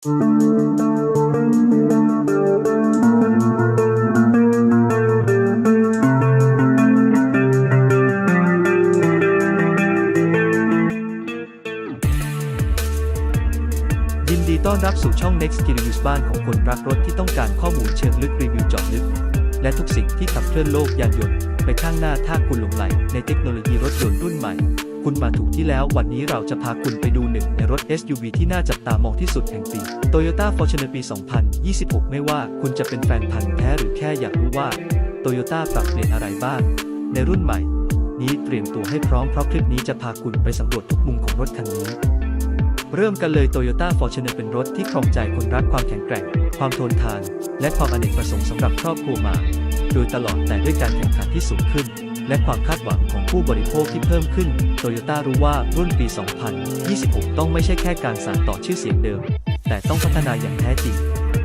ยินดีต้อนรับสู่ช่อง Next Reviews บ้านของคนรักรถที่ต้องการข้อมูลเชิงลึกรีวิวเจาะลึก และทุกสิ่งที่ขับเคลื่อนโลกยานยนต์ ไปข้างหน้าถ้าคุณหลงไหลในเทคโนโลยีรถยนต์รุ่นใหม่ คุณมาถูกที่แล้ววันนี้เราจะพาคุณไปดูหนึ่งในรถ SUV ที่น่าจับตามองที่สุดแห่งปี Toyota Fortuner ปี 2026 ไม่ว่าคุณจะเป็นแฟนพันธุ์แท้หรือแค่อยากรู้ว่า Toyota ปรับเปลี่ยนอะไรบ้าง ในรุ่นใหม่ นี้เตรียมตัวให้พร้อมเพราะคลิปนี้จะพาคุณไปสำรวจทุกมุมของรถคันนี้ เริ่มกันเลย Toyota Fortuner เป็นรถที่ครองใจคนรักความแข็งแกร่ง ความทนทาน และความอเนกประสงค์สำหรับครอบครัวมา โดยตลอดแต่ด้วยการแข่งขันที่สูงขึ้น และความคาดหวังของผู้บริโภคที่เพิ่มขึ้น Toyota รู้ว่ารุ่นปี 2026 ต้องไม่ใช่แค่การสานต่อชื่อเสียงเดิม แต่ต้องพัฒนาอย่างแท้จริง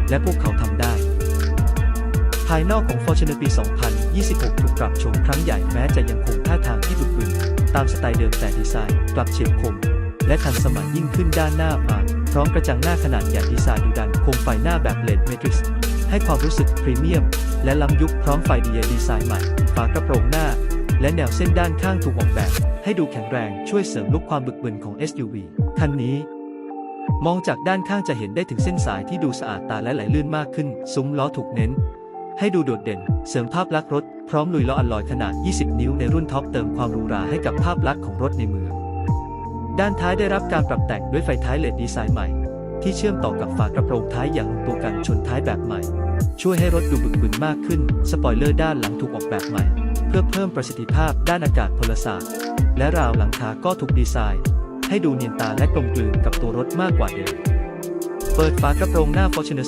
และพวกเขาทำได้ ภายนอกของ Fortuner ปี 2026 ถูกปรับโฉมครั้งใหญ่แม้จะยังคงท่าทางที่ดุบึนตามสไตล์เดิมแต่ดีไซน์กลับเฉียบคม และทันสมัยยิ่งขึ้นด้านหน้ามาพร้อมกระจังหน้าขนาดใหญ่ดีไซน์ดุดันโคมไฟหน้าแบบเลดเมทริกซ์ให้ความรู้สึกพรีเมียม และล้ำยุคพร้อมไฟดีเดีไซน์ใหม่ ฝากระโปรงหน้า และแนวเส้นด้านข้างถูกออกแบบ ให้ดูแข็งแรงช่วยเสริมลุคความบึกบึนของ SUV คันนี้ มองจากด้านข้างจะเห็นได้ถึงเส้นสายที่ดูสะอาดตาและไหลลื่นมากขึ้น ซุ้มล้อถูกเน้น ให้ดูโดดเด่น เสริมภาพลักษณ์รถ พร้อมลุยล้ออัลลอยขนาด 20 นิ้วในรุ่นท็อปเติมความหรูหราให้กับภาพลักษณ์ของรถในเมืองด้านท้ายได้รับการปรับแต่งด้วยไฟท้ายเลดดีไซน์ใหม่ ที่เชื่อมต่อกับฝากระโปรงท้ายอย่างลงตัวกันชนท้ายแบบใหม่ ช่วยให้รถดูบึกบึนมากขึ้น สปอยเลอร์ด้านหลังถูกออกแบบใหม่ พื่อเพิ่มประสิทธิภาพด้านอากาศพลศาสตร์ และราวหลังคาก็ถูกดีไซน์ ให้ดูเนียนตาและกลมกลืนกับตัวรถมากกว่าเดิม เปิดฝากระโปรงหน้า Fortuner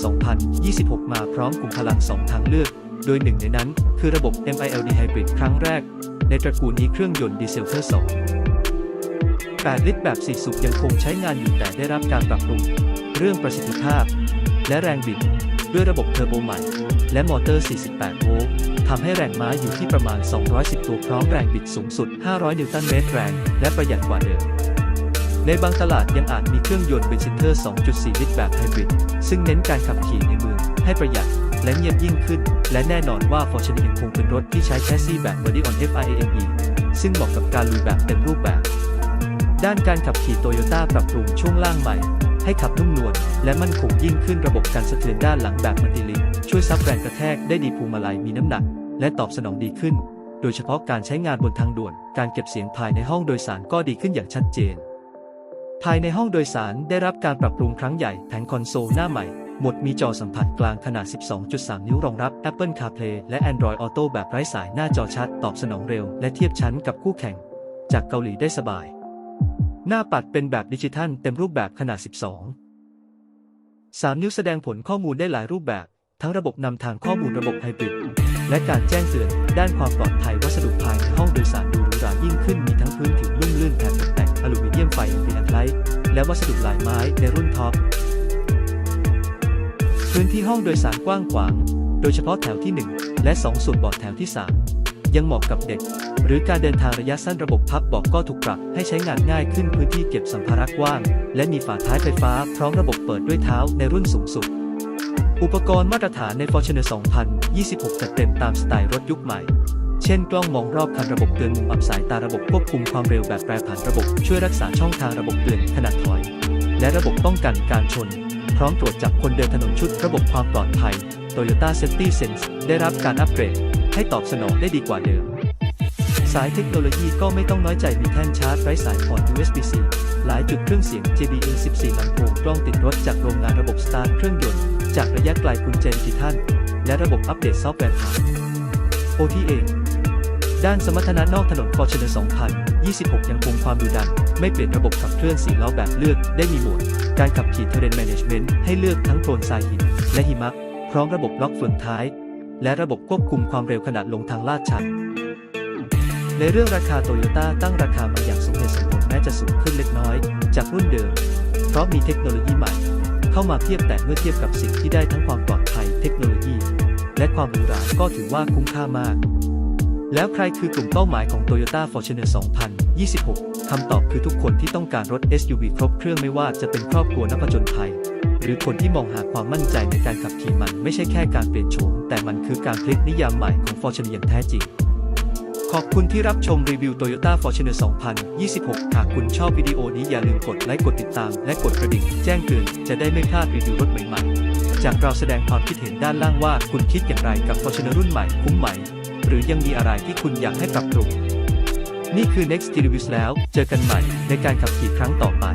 2026 มาพร้อมกลุ่มพลัง 2 ทางเลือก โดยหนึ่งในนั้นคือระบบ MILD Hybrid ครั้งแรก ในตระกูลนี้เครื่องยนต์ดีเซลเทอร์2 8 ลิตรแบบ 4 สูบยังคงใช้งานอยู่แต่ได้รับการปรับปรุง เรื่องประสิทธิภาพ และแรงบิดด้วยระบบเทอร์โบใหม่ และมอเตอร์ 48 โวลต์ทำให้แรงม้าอยู่ที่ประมาณ 210 ตัวพร้อมแรงบิดสูงสุด 500 นิวตันเมตรแรง และประหยัดกว่าเดิม ในบางตลาดยังอาจมีเครื่องยนต์เบนซินเทอร์ 2.4 ลิตรแบบไฮบริด ซึ่งเน้นการขับขี่ในเมืองให้ประหยัดและเงียบยิ่งขึ้น และแน่นอนว่า Fortuner ยังคงเป็นรถที่ใช้แชสซีแบบ Body on FIAME ซึ่งเหมาะกับการลุยแบบเต็มรูปแบบ ด้านการขับขี่โตโยต้าปรับปรุงช่วงล่างใหม่ ให้ขับนุ่มนวลและมั่นคงยิ่งขึ้นระบบการสะเทือนด้านหลังแบบมัลติลิงช่วยซับแรงกระแทกได้ดีพวงมาลัยมีน้ำหนัก และตอบสนองดีขึ้น โดยเฉพาะการใช้งานบนทางด่วน การเก็บเสียงภายในห้องโดยสารก็ดีขึ้นอย่างชัดเจน ภายในห้องโดยสารได้รับการปรับปรุงครั้งใหญ่แผงคอนโซลหน้าใหม่ หมดมีจอสัมผัสกลางขนาด 12.3 นิ้วรองรับ Apple CarPlay และ Android Auto แบบไร้สายหน้าจอชัด ตอบสนองเร็ว และเทียบชั้นกับคู่แข่ง จากเกาหลีได้สบาย หน้าปัดเป็นแบบดิจิทัลเต็มรูปแบบขนาด 12 3 นิ้วแสดงผลข้อมูลได้หลายรูปแบบ ทั้งระบบนำทางข้อมูลระบบไฮบริด และการแจ้งเตือนด้านความปลอดภัยวัสดุภายในห้องโดยสารดูหรูหรายิ่งขึ้นมีทั้งพื้นผิวลุ่มลื่นแผ่นตกแต่งอลูมิเนียมไฟอินฟินิตไลท์และวัสดุลายไม้ในรุ่นท็อป พื้นที่ห้องโดยสารกว้างขวาง โดยเฉพาะแถวที่ 1 และ 2 ส่วนบาะแถวที่ 3 ยังเหมาะกับเด็ก หรือการเดินทางระยะสั้นระบบพับเบาะก็ถูกปรับให้ใช้งานง่ายขึ้นพื้นที่เก็บสัมภาระกว้าง และมีฝาท้ายไฟฟ้าพร้อมระบบเปิดด้วยเท้าในรุ่นสูงสุด อุปกรณ์มาตรฐานใน Fortuner 2026 จัดเต็มตามสไตล์รถยุคใหม่ เช่น กล้องมองรอบคันระบบเตือนมุมอับสายตาระบบควบคุมความเร็วแบบแปรผันระบบช่วยรักษาช่องทางระบบเตือนขณะถอย และระบบป้องกันการชน พร้อมตรวจจับคนเดินถนนชุดระบบความปลอดภัย Toyota Safety Sense ได้รับการอัปเกรด ให้ตอบสนองได้ดีกว่าเดิมายเทคโนโลยีก็ไม่ต้องน้อยใจมีแท่นชาร์จไร้สายพอร์ต USB-C หลายจุดเครื่องเสียง JBL 14ลำโพงกล้องติดรถจากโรงงานระบบสตาร์ทเครื่องยนต์ จากระยะไกลกุญแจดิจิทัล และระบบอัปเดตซอฟต์แวร์ผ่าน OTA ด้านสมรรถนะนอกถนน Fortuner 2026 ยังคงความดุดัน ไม่เปลี่ยนระบบขับเคลื่อนสีล้อแบบเลือกได้มีโหมด การขับขี่ Terrain Management ให้เลือกทั้งโคลนทรายหิน และหิมะพร้อมระบบล็อกเฟืองท้าย และระบบควบคุมความเร็วขณะลงทางลาดชัน ในเรื่องราคาโตโยต้าตั้งราคามาอย่างสมเหตุสมผลแม้จะสูงขึ้นเล็กน้อย จากรุ่นเดิม เพราะมีเทคโนโลยีใหม่ เข้ามาเทียบแต่เมื่อเทียบกับสิ่งที่ได้ทั้งความปลอดภัยเทคโนโลยี และความหรูหราก็ถือว่าคุ้มค่ามาก แล้วใครคือกลุ่มเป้าหมายของ Toyota Fortuner 2026 คำตอบคือทุกคนที่ต้องการรถ SUV ครบเครื่องไม่ว่าจะเป็นครอบครัวนักผจญภัยหรือคนที่มองหาความมั่นใจในการขับขี่มันไม่ใช่แค่การเปลี่ยนโฉมแต่มันคือการพลิกนิยามใหม่ของ Fortuner อย่างแท้จริง ขอบคุณที่รับชมรีวิว Toyota Fortuner 2026 หากคุณชอบวิดีโอนี้อย่าลืมกดไลค์กดติดตาม และกดกระดิ่งแจ้งเตือนจะได้ไม่พลาดรีวิวรถใหม่ๆ จากเราแสดงความคิดเห็นด้านล่างว่าคุณคิดอย่างไรกับ Fortuner รุ่นใหม่คุ้มไหม หรือยังมีอะไรที่คุณอยากให้ปรับปรุงนี่คือ Next Reviews แล้ว เจอกันใหม่ในการขับขี่ครั้งต่อไป